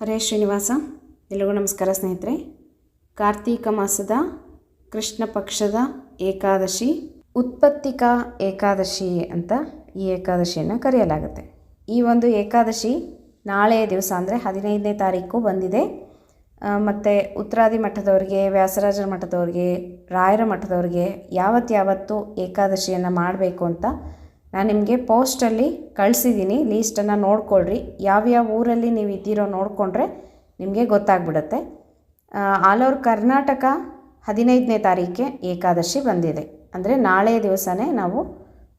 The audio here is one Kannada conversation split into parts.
ಹರೇ ಶ್ರೀನಿವಾಸ, ಎಲ್ರಿಗೂ ನಮಸ್ಕಾರ ಸ್ನೇಹಿತರೆ. ಕಾರ್ತೀಕ ಮಾಸದ ಕೃಷ್ಣ ಪಕ್ಷದ ಏಕಾದಶಿ, ಉತ್ಪತ್ತಿಕಾ ಏಕಾದಶಿ ಅಂತ ಈ ಏಕಾದಶಿಯನ್ನು ಕರೆಯಲಾಗುತ್ತೆ. ಈ ಒಂದು ಏಕಾದಶಿ ನಾಳೆಯ ದಿವಸ ಅಂದರೆ ಹದಿನೈದನೇ ತಾರೀಕು ಬಂದಿದೆ. ಮತ್ತು ಉತ್ತರಾದಿ ಮಠದವ್ರಿಗೆ, ವ್ಯಾಸರಾಜರ ಮಠದವ್ರಿಗೆ, ರಾಯರ ಮಠದವ್ರಿಗೆ ಯಾವತ್ತು ಯಾವತ್ತು ಏಕಾದಶಿಯನ್ನು ಮಾಡಬೇಕು ಅಂತ ನಾನು ನಿಮಗೆ ಪೋಸ್ಟಲ್ಲಿ ಕಳಿಸಿದ್ದೀನಿ ಲೀಸ್ಟನ್ನು ನೋಡ್ಕೊಳ್ರಿ. ಯಾವ್ಯಾವ ಊರಲ್ಲಿ ನೀವು ಇದ್ದೀರೋ ನೋಡಿಕೊಂಡ್ರೆ ನಿಮಗೆ ಗೊತ್ತಾಗ್ಬಿಡುತ್ತೆ. ಆಲ್ ಓವರ್ ಕರ್ನಾಟಕ ಹದಿನೈದನೇ ತಾರೀಕೆ ಏಕಾದಶಿ ಬಂದಿದೆ. ಅಂದರೆ ನಾಳೆ ದಿವಸನೇ ನಾವು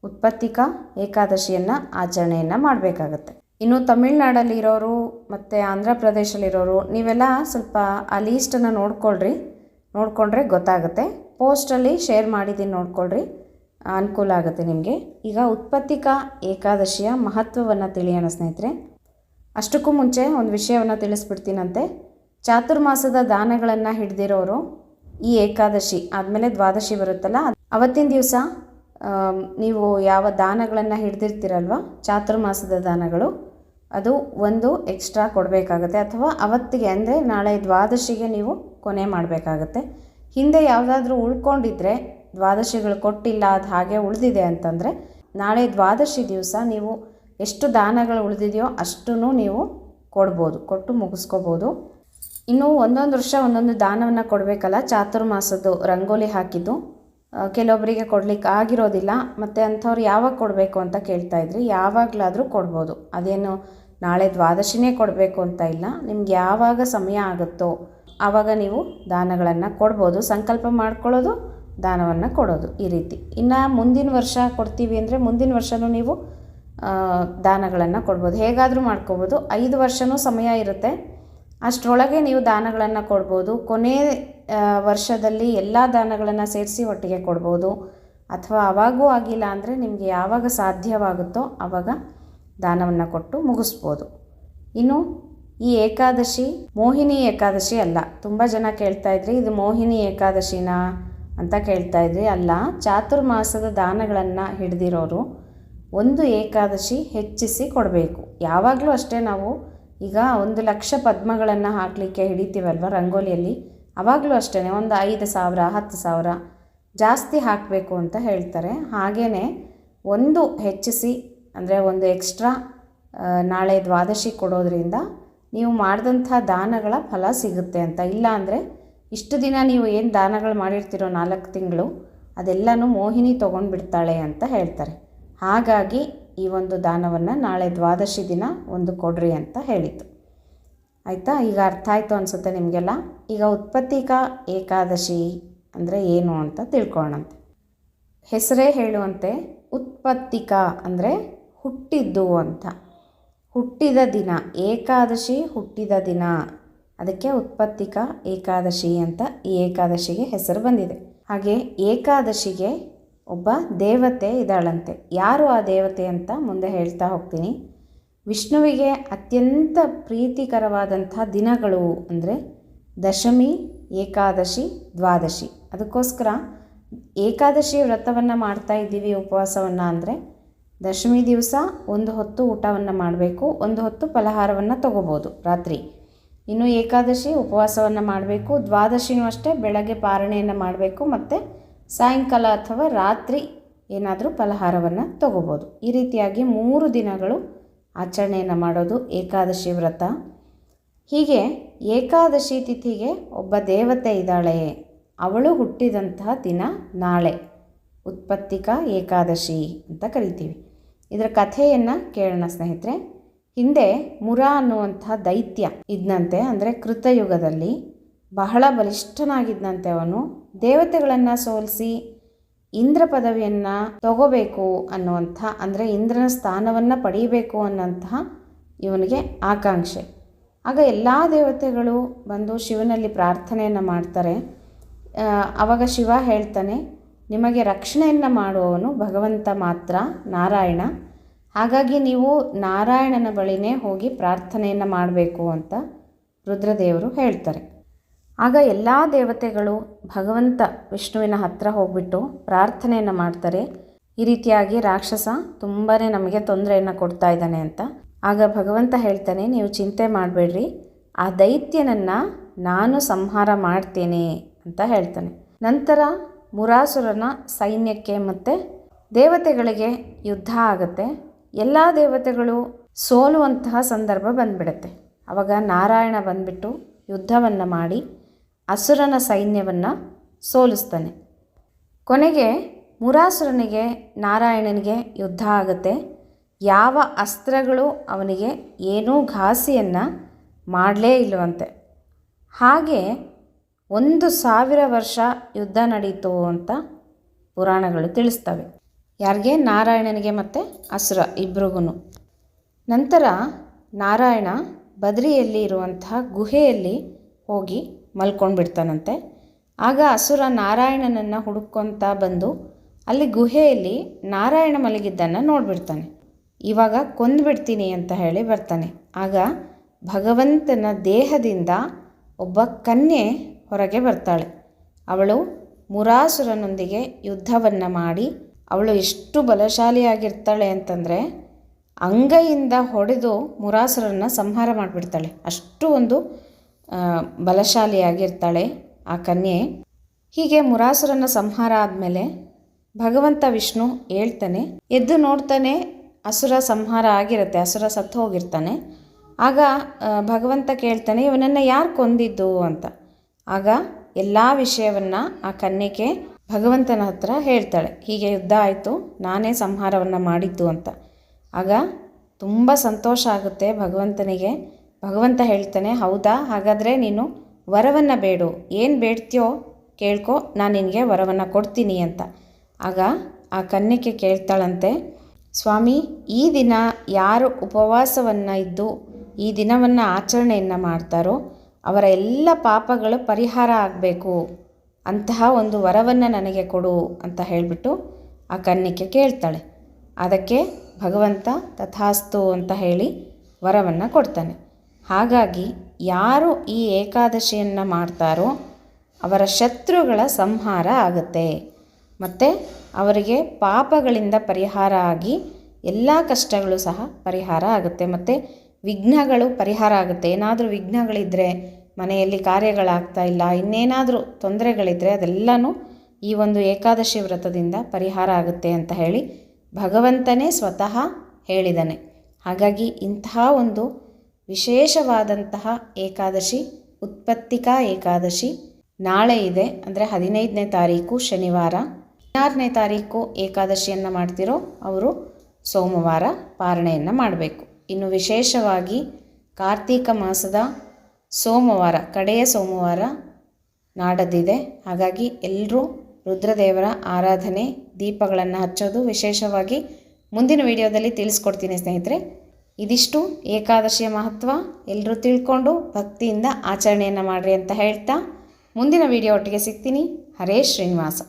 ಉತ್ಪತ್ತಿಕ ಏಕಾದಶಿಯನ್ನು ಆಚರಣೆಯನ್ನು ಮಾಡಬೇಕಾಗತ್ತೆ. ಇನ್ನು ತಮಿಳ್ನಾಡಲ್ಲಿರೋರು ಮತ್ತು ಆಂಧ್ರ ಪ್ರದೇಶಲ್ಲಿರೋರು ನೀವೆಲ್ಲ ಸ್ವಲ್ಪ ಆ ಲೀಸ್ಟನ್ನು ನೋಡ್ಕೊಳ್ರಿ. ನೋಡಿಕೊಂಡ್ರೆ ಗೊತ್ತಾಗುತ್ತೆ. ಪೋಸ್ಟಲ್ಲಿ ಶೇರ್ ಮಾಡಿದ್ದೀನಿ ನೋಡ್ಕೊಳ್ರಿ. ಅನುಕೂಲ ಆಗುತ್ತೆ ನಿಮಗೆ. ಈಗ ಉತ್ಪತ್ತಿಕ ಏಕಾದಶಿಯ ಮಹತ್ವವನ್ನು ತಿಳಿಯೋಣ ಸ್ನೇಹಿತರೆ. ಅಷ್ಟಕ್ಕೂ ಮುಂಚೆ ಒಂದು ವಿಷಯವನ್ನು ತಿಳಿಸ್ಬಿಡ್ತೀನಂತೆ. ಚಾತುರ್ಮಾಸದ ದಾನಗಳನ್ನು ಹಿಡ್ದಿರೋರು ಈ ಏಕಾದಶಿ, ಆದಮೇಲೆ ದ್ವಾದಶಿ ಬರುತ್ತಲ್ಲ ಅವತ್ತಿನ ದಿವಸ ನೀವು ಯಾವ ದಾನಗಳನ್ನು ಹಿಡ್ದಿರ್ತೀರಲ್ವ, ಚಾತುರ್ಮಾಸದ ದಾನಗಳು, ಅದು ಒಂದು ಎಕ್ಸ್ಟ್ರಾ ಕೊಡಬೇಕಾಗತ್ತೆ, ಅಥವಾ ಅವತ್ತಿಗೆ, ಅಂದರೆ ನಾಳೆ ದ್ವಾದಶಿಗೆ ನೀವು ಕೊನೆ ಮಾಡಬೇಕಾಗತ್ತೆ. ಹಿಂದೆ ಯಾವುದಾದ್ರೂ ಉಳ್ಕೊಂಡಿದ್ರೆ ದ್ವಾದಶಿಗಳು ಕೊಟ್ಟಿಲ್ಲ ಅದು ಹಾಗೆ ಉಳಿದಿದೆ ಅಂತಂದರೆ, ನಾಳೆ ದ್ವಾದಶಿ ದಿವಸ ನೀವು ಎಷ್ಟು ದಾನಗಳು ಉಳಿದಿದೆಯೋ ಅಷ್ಟೂ ನೀವು ಕೊಡ್ಬೋದು, ಕೊಟ್ಟು ಮುಗಿಸ್ಕೋಬೋದು. ಇನ್ನು ಒಂದೊಂದು ವರ್ಷ ಒಂದೊಂದು ದಾನವನ್ನು ಕೊಡಬೇಕಲ್ಲ ಚಾತುರ್ಮಾಸದ್ದು ರಂಗೋಲಿ ಹಾಕಿದ್ದು. ಕೆಲವೊಬ್ಬರಿಗೆ ಕೊಡ್ಲಿಕ್ಕೆ ಆಗಿರೋದಿಲ್ಲ, ಮತ್ತು ಅಂಥವ್ರು ಯಾವಾಗ ಕೊಡಬೇಕು ಅಂತ ಕೇಳ್ತಾ ಇದ್ರಿ, ಯಾವಾಗಲಾದರೂ ಕೊಡ್ಬೋದು. ಅದೇನು ನಾಳೆ ದ್ವಾದಶಿನೇ ಕೊಡಬೇಕು ಅಂತ ಇಲ್ಲ, ನಿಮ್ಗೆ ಯಾವಾಗ ಸಮಯ ಆಗುತ್ತೋ ಆವಾಗ ನೀವು ದಾನಗಳನ್ನು ಕೊಡ್ಬೋದು. ಸಂಕಲ್ಪ ಮಾಡ್ಕೊಳ್ಳೋದು ದಾನವನ್ನು ಕೊಡೋದು ಈ ರೀತಿ. ಇನ್ನು ಮುಂದಿನ ವರ್ಷ ಕೊಡ್ತೀವಿ ಅಂದರೆ ಮುಂದಿನ ವರ್ಷವೂ ನೀವು ದಾನಗಳನ್ನು ಕೊಡ್ಬೋದು. ಹೇಗಾದರೂ ಮಾಡ್ಕೋಬೋದು. ಐದು ವರ್ಷವೂ ಸಮಯ ಇರುತ್ತೆ. ಅಷ್ಟರೊಳಗೆ ನೀವು ದಾನಗಳನ್ನು ಕೊಡ್ಬೋದು. ಕೊನೆ ವರ್ಷದಲ್ಲಿ ಎಲ್ಲ ದಾನಗಳನ್ನು ಸೇರಿಸಿ ಒಟ್ಟಿಗೆ ಕೊಡ್ಬೋದು. ಅಥವಾ ಅವಾಗೂ ಆಗಿಲ್ಲ ಅಂದರೆ ನಿಮಗೆ ಯಾವಾಗ ಸಾಧ್ಯವಾಗುತ್ತೋ ಆವಾಗ ದಾನವನ್ನು ಕೊಟ್ಟು ಮುಗಿಸ್ಬೋದು. ಇನ್ನು ಈ ಏಕಾದಶಿ ಮೋಹಿನಿ ಏಕಾದಶಿ ಅಲ್ಲ. ತುಂಬ ಜನ ಕೇಳ್ತಾ ಇದ್ರಿ ಇದು ಮೋಹಿನಿ ಏಕಾದಶಿನಾ? ಅಂತ ಕೇಳ್ತಾ ಇದ್ರಿ. ಅಲ್ಲ, ಚಾತುರ್ಮಾಸದ ದಾನಗಳನ್ನು ಹಿಡಿದಿರೋರು ಒಂದು ಏಕಾದಶಿ ಹೆಚ್ಚಿಸಿ ಕೊಡಬೇಕು. ಯಾವಾಗಲೂ ಅಷ್ಟೇ ನಾವು ಈಗ ಒಂದು ಲಕ್ಷ ಪದ್ಮಗಳನ್ನು ಹಾಕಲಿಕ್ಕೆ ಹಿಡಿತೀವಲ್ವ ರಂಗೋಲಿಯಲ್ಲಿ? ಆವಾಗಲೂ ಅಷ್ಟೇ ಒಂದು ಐದು ಸಾವಿರ, ಹತ್ತು ಸಾವಿರ ಜಾಸ್ತಿ ಹಾಕಬೇಕು ಅಂತ ಹೇಳ್ತಾರೆ. ಹಾಗೇ ಒಂದು ಹೆಚ್ಚಿಸಿ, ಅಂದರೆ ಒಂದು ಎಕ್ಸ್ಟ್ರಾ ನಾಳೆ ದ್ವಾದಶಿ ಕೊಡೋದ್ರಿಂದ ನೀವು ಮಾಡಿದಂಥ ದಾನಗಳ ಫಲ ಸಿಗುತ್ತೆ ಅಂತ. ಇಲ್ಲ ಅಂದರೆ ಇಷ್ಟು ದಿನ ನೀವು ಏನು ದಾನಗಳು ಮಾಡಿರ್ತೀರೋ ನಾಲ್ಕು ತಿಂಗಳು, ಅದೆಲ್ಲನೂ ಮೋಹಿನಿ ತೊಗೊಂಡ್ಬಿಡ್ತಾಳೆ ಅಂತ ಹೇಳ್ತಾರೆ. ಹಾಗಾಗಿ ಈ ಒಂದು ದಾನವನ್ನು ನಾಳೆ ದ್ವಾದಶಿ ದಿನ ಒಂದು ಕೊಡ್ರಿ ಅಂತ ಹೇಳಿತು ಆಯಿತಾ? ಈಗ ಅರ್ಥ ಆಯಿತು ಅನಿಸುತ್ತೆ ನಿಮಗೆಲ್ಲ? ಈಗ ಉತ್ಪತ್ತಿಕ ಏಕಾದಶಿ ಅಂದರೆ ಏನು ಅಂತ ತಿಳ್ಕೊಳ್ಳೋಣಂತೆ. ಹೆಸರೇ ಹೇಳುವಂತೆ ಉತ್ಪತ್ತಿಕ ಅಂದರೆ ಹುಟ್ಟಿದ್ದು ಅಂತ. ಹುಟ್ಟಿದ ದಿನ, ಏಕಾದಶಿ ಹುಟ್ಟಿದ ದಿನ ಅದಕ್ಕೆ ಉತ್ಪತ್ತಿಕ ಏಕಾದಶಿ ಅಂತ ಈ ಏಕಾದಶಿಗೆ ಹೆಸರು ಬಂದಿದೆ. ಹಾಗೆ ಏಕಾದಶಿಗೆ ಒಬ್ಬ ದೇವತೆ ಇದ್ದಾಳಂತೆ. ಯಾರು ಆ ದೇವತೆ ಅಂತ ಮುಂದೆ ಹೇಳ್ತಾ ಹೋಗ್ತೀನಿ. ವಿಷ್ಣುವಿಗೆ ಅತ್ಯಂತ ಪ್ರೀತಿಕರವಾದಂಥ ದಿನಗಳು ಅಂದರೆ ದಶಮಿ, ಏಕಾದಶಿ, ದ್ವಾದಶಿ. ಅದಕ್ಕೋಸ್ಕರ ಏಕಾದಶಿ ವ್ರತವನ್ನು ಮಾಡ್ತಾ ಇದ್ದೀವಿ ಉಪವಾಸವನ್ನು ಅಂದರೆ ದಶಮಿ ದಿವಸ ಒಂದು ಹೊತ್ತು ಊಟವನ್ನು ಮಾಡಬೇಕು, ಒಂದು ಹೊತ್ತು ಫಲಹಾರವನ್ನು ತಗೋಬೋದು ರಾತ್ರಿ. ಇನ್ನು ಏಕಾದಶಿ ಉಪವಾಸವನ್ನು ಮಾಡಬೇಕು, ದ್ವಾದಶಿನೂ ಅಷ್ಟೇ, ಬೆಳಗ್ಗೆ ಪಾರಣೆಯನ್ನು ಮಾಡಬೇಕು, ಮತ್ತು ಸಾಯಂಕಾಲ ಅಥವಾ ರಾತ್ರಿ ಏನಾದರೂ ಫಲಹಾರವನ್ನು ತಗೋಬೋದು. ಈ ರೀತಿಯಾಗಿ ಮೂರು ದಿನಗಳು ಆಚರಣೆಯನ್ನು ಮಾಡೋದು ಏಕಾದಶಿ ವ್ರತ. ಹೀಗೆ ಏಕಾದಶಿ ತಿಥಿಗೆ ಒಬ್ಬ ದೇವತೆ ಇದ್ದಾಳೆ, ಅವಳು ಹುಟ್ಟಿದಂತಹ ದಿನ ನಾಳೆ, ಉತ್ಪತ್ತಿಕಾ ಏಕಾದಶಿ ಅಂತ ಕರಿತೀವಿ. ಇದರ ಕಥೆಯನ್ನು ಕೇಳೋಣ ಸ್ನೇಹಿತರೆ. ಹಿಂದೆ ಮುರ ಅನ್ನುವಂಥ ದೈತ್ಯ ಇದ್ನಂತೆ, ಅಂದರೆ ಕೃತಯುಗದಲ್ಲಿ ಬಹಳ ಬಲಿಷ್ಠನಾಗಿದ್ದಂತೆ ಅವನು. ದೇವತೆಗಳನ್ನು ಸೋಲಿಸಿ ಇಂದ್ರ ಪದವಿಯನ್ನು ತಗೋಬೇಕು ಅನ್ನುವಂಥ, ಅಂದರೆ ಇಂದ್ರನ ಸ್ಥಾನವನ್ನು ಪಡೀಬೇಕು ಅನ್ನೋಂತಹ ಇವನಿಗೆ ಆಕಾಂಕ್ಷೆ. ಆಗ ಎಲ್ಲ ದೇವತೆಗಳು ಬಂದು ಶಿವನಲ್ಲಿ ಪ್ರಾರ್ಥನೆಯನ್ನು ಮಾಡ್ತಾರೆ. ಆವಾಗ ಶಿವ ಹೇಳ್ತಾನೆ, ನಿಮಗೆ ರಕ್ಷಣೆಯನ್ನು ಮಾಡುವವನು ಭಗವಂತ ಮಾತ್ರ ನಾರಾಯಣ. ಹಾಗಾಗಿ ನೀವು ನಾರಾಯಣನ ಬಳಿನೇ ಹೋಗಿ ಪ್ರಾರ್ಥನೆಯನ್ನು ಮಾಡಬೇಕು ಅಂತ ರುದ್ರದೇವರು ಹೇಳ್ತಾರೆ. ಆಗ ಎಲ್ಲ ದೇವತೆಗಳು ಭಗವಂತ ವಿಷ್ಣುವಿನ ಹತ್ತಿರ ಹೋಗ್ಬಿಟ್ಟು ಪ್ರಾರ್ಥನೆಯನ್ನು ಮಾಡ್ತಾರೆ. ಈ ರೀತಿಯಾಗಿ ರಾಕ್ಷಸ ತುಂಬಾ ನಮಗೆ ತೊಂದರೆಯನ್ನು ಕೊಡ್ತಾ ಇದ್ದಾನೆ ಅಂತ. ಆಗ ಭಗವಂತ ಹೇಳ್ತಾನೆ, ನೀವು ಚಿಂತೆ ಮಾಡಬೇಡ್ರಿ. ಆ ದೈತ್ಯನನ್ನು ನಾನು ಸಂಹಾರ ಮಾಡ್ತೇನೆ ಅಂತ ಹೇಳ್ತಾನೆ. ನಂತರ ಮುರಾಸುರನ ಸೈನ್ಯಕ್ಕೆ ಮತ್ತು ದೇವತೆಗಳಿಗೆ ಯುದ್ಧ ಆಗುತ್ತೆ. ಎಲ್ಲ ದೇವತೆಗಳು ಸೋಲುವಂತಹ ಸಂದರ್ಭ ಬಂದ್ಬಿಡುತ್ತೆ. ಆವಾಗ ನಾರಾಯಣ ಬಂದ್ಬಿಟ್ಟು ಯುದ್ಧವನ್ನು ಮಾಡಿ ಅಸುರನ ಸೈನ್ಯವನ್ನು ಸೋಲಿಸ್ತಾನೆ. ಕೊನೆಗೆ ಮುರಾಸುರನಿಗೆ ನಾರಾಯಣನಿಗೆ ಯುದ್ಧ ಆಗುತ್ತೆ. ಯಾವ ಅಸ್ತ್ರಗಳು ಅವನಿಗೆ ಏನೂ ಘಾಸಿಯನ್ನು ಮಾಡಲೇ ಇಲ್ಲವಂತೆ ಹಾಗೆ ಒಂದು ಸಾವಿರ ವರ್ಷ ಯುದ್ಧ ನಡೀತು ಅಂತ ಪುರಾಣಗಳು ತಿಳಿಸ್ತವೆ. ಯಾರಿಗೆ? ನಾರಾಯಣನಿಗೆ ಮತ್ತು ಅಸುರ ಇಬ್ರಿಗೂ ನಂತರ ನಾರಾಯಣ ಬದ್ರಿಯಲ್ಲಿ ಇರುವಂತಹ ಗುಹೆಯಲ್ಲಿ ಹೋಗಿ ಮಲ್ಕೊಂಡ್ಬಿಡ್ತಾನಂತೆ. ಆಗ ಅಸುರ ನಾರಾಯಣನನ್ನು ಹುಡುಕೊಂತ ಬಂದು ಅಲ್ಲಿ ಗುಹೆಯಲ್ಲಿ ನಾರಾಯಣ ಮಲಗಿದ್ದನ್ನು ನೋಡಿಬಿಡ್ತಾನೆ. ಇವಾಗ ಕೊಂದ್ಬಿಡ್ತೀನಿ ಅಂತ ಹೇಳಿ ಬರ್ತಾನೆ. ಆಗ ಭಗವಂತನ ದೇಹದಿಂದ ಒಬ್ಬ ಕನ್ಯೆ ಹೊರಗೆ ಬರ್ತಾಳೆ. ಅವಳು ಮುರಾಸುರನೊಂದಿಗೆ ಯುದ್ಧವನ್ನು ಮಾಡಿ ಅವಳು ಎಷ್ಟು ಬಲಶಾಲಿಯಾಗಿರ್ತಾಳೆ ಅಂತಂದರೆ ಅಂಗೈಯಿಂದ ಹೊಡೆದು ಮುರಾಸರನ್ನು ಸಂಹಾರ ಮಾಡಿಬಿಡ್ತಾಳೆ. ಅಷ್ಟು ಒಂದು ಬಲಶಾಲಿಯಾಗಿರ್ತಾಳೆ ಆ ಕನ್ಯೆ. ಹೀಗೆ ಮುರಾಸುರನ ಸಂಹಾರ ಆದಮೇಲೆ ಭಗವಂತ ವಿಷ್ಣು ಹೇಳ್ತಾನೆ, ಎದ್ದು ನೋಡ್ತಾನೆ ಅಸುರ ಸಂಹಾರ ಆಗಿರುತ್ತೆ, ಅಸುರ ಸತ್ತು ಹೋಗಿರ್ತಾನೆ. ಆಗ ಭಗವಂತ ಕೇಳ್ತಾನೆ, ಇವನನ್ನು ಯಾರು ಕೊಂದಿದ್ದು ಅಂತ. ಆಗ ಎಲ್ಲ ವಿಷಯವನ್ನು ಆ ಕನ್ಯೆಗೆ ಭಗವಂತನ ಹತ್ರ ಹೇಳ್ತಾಳೆ, ಹೀಗೆ ಯುದ್ಧ ಆಯಿತು, ನಾನೇ ಸಂಹಾರವನ್ನು ಮಾಡಿದ್ದು ಅಂತ. ಆಗ ತುಂಬ ಸಂತೋಷ ಆಗುತ್ತೆ ಭಗವಂತನಿಗೆ. ಭಗವಂತ ಹೇಳ್ತಾನೆ, ಹೌದಾ, ಹಾಗಾದರೆ ನೀನು ವರವನ್ನು ಬೇಡು. ಏನು ಬೇಡ್ತೀಯೋ ಕೇಳ್ಕೊ, ನಾನು ನಿನಗೆ ವರವನ್ನು ಕೊಡ್ತೀನಿ ಅಂತ. ಆಗ ಆ ಕನ್ಯಕ್ಕೆ ಕೇಳ್ತಾಳಂತೆ, ಸ್ವಾಮಿ, ಈ ದಿನ ಯಾರು ಉಪವಾಸವನ್ನು ಇದ್ದು, ಈ ದಿನವನ್ನು ಆಚರಣೆಯನ್ನು ಮಾಡ್ತಾರೋ, ಅವರ ಎಲ್ಲ ಪಾಪಗಳು ಪರಿಹಾರ ಆಗಬೇಕು. ಅಂತಹ ಒಂದು ವರವನ್ನು ನನಗೆ ಕೊಡು ಅಂತ ಹೇಳಿಬಿಟ್ಟು ಆ ಕನ್ನಿಕೆ ಕೇಳ್ತಾಳೆ. ಅದಕ್ಕೆ ಭಗವಂತ ತಥಾಸ್ತು ಅಂತ ಹೇಳಿ ವರವನ್ನು ಕೊಡ್ತಾನೆ. ಹಾಗಾಗಿ ಯಾರು ಈ ಏಕಾದಶಿಯನ್ನು ಮಾಡ್ತಾರೋ ಅವರ ಶತ್ರುಗಳ ಸಂಹಾರ ಆಗುತ್ತೆ. ಮತ್ತು ಅವರಿಗೆ ಪಾಪಗಳಿಂದ ಪರಿಹಾರ ಆಗಿ ಎಲ್ಲ ಕಷ್ಟಗಳು ಸಹ ಪರಿಹಾರ ಆಗುತ್ತೆ. ಮತ್ತು ವಿಘ್ನಗಳು ಪರಿಹಾರ ಆಗುತ್ತೆ. ಏನಾದರೂ ವಿಘ್ನಗಳಿದ್ದರೆ ಮನೆಯಲ್ಲಿ ಕಾರ್ಯಗಳಾಗ್ತಾ ಇಲ್ಲ, ಇನ್ನೇನಾದರೂ ತೊಂದರೆಗಳಿದ್ದರೆ ಅದೆಲ್ಲನೂ ಈ ಒಂದು ಏಕಾದಶಿ ವ್ರತದಿಂದ ಪರಿಹಾರ ಆಗುತ್ತೆ ಅಂತ ಹೇಳಿ ಭಗವಂತನೇ ಸ್ವತಃ ಹೇಳಿದ್ದಾನೆ ಹಾಗಾಗಿ ಇಂತಹ ಒಂದು ವಿಶೇಷವಾದಂತಹ ಏಕಾದಶಿ, ಉತ್ಪತ್ತಿಕಾ ಏಕಾದಶಿ ನಾಳೆ ಇದೆ. ಅಂದರೆ ಹದಿನೈದನೇ ತಾರೀಕು ಶನಿವಾರ. ಹದಿನಾರನೇ ತಾರೀಕು ಏಕಾದಶಿಯನ್ನು ಮಾಡ್ತಿರೋ ಅವರು ಸೋಮವಾರ ಪಾರಣೆಯನ್ನು ಮಾಡಬೇಕು. ಇನ್ನು ವಿಶೇಷವಾಗಿ ಕಾರ್ತೀಕ ಮಾಸದ ಸೋಮವಾರ, ಕಡೆಯ ಸೋಮವಾರ ನಾಡದಿದೆ ಹಾಗಾಗಿ ಎಲ್ಲರೂ ರುದ್ರದೇವರ ಆರಾಧನೆ ದೀಪಗಳನ್ನು ಹಚ್ಚೋದು ವಿಶೇಷವಾಗಿ ಮುಂದಿನ ವಿಡಿಯೋದಲ್ಲಿ ತಿಳಿಸ್ಕೊಡ್ತೀನಿ ಸ್ನೇಹಿತರೆ. ಇದಿಷ್ಟು ಏಕಾದಶಿಯ ಮಹತ್ವ ಎಲ್ಲರೂ ತಿಳ್ಕೊಂಡು ಭಕ್ತಿಯಿಂದ ಆಚರಣೆಯನ್ನು ಮಾಡಿರಿ ಅಂತ ಹೇಳ್ತಾ ಮುಂದಿನ ವಿಡಿಯೋ ಒಟ್ಟಿಗೆ ಸಿಗ್ತೀನಿ. ಹರೇ ಶ್ರೀನಿವಾಸ.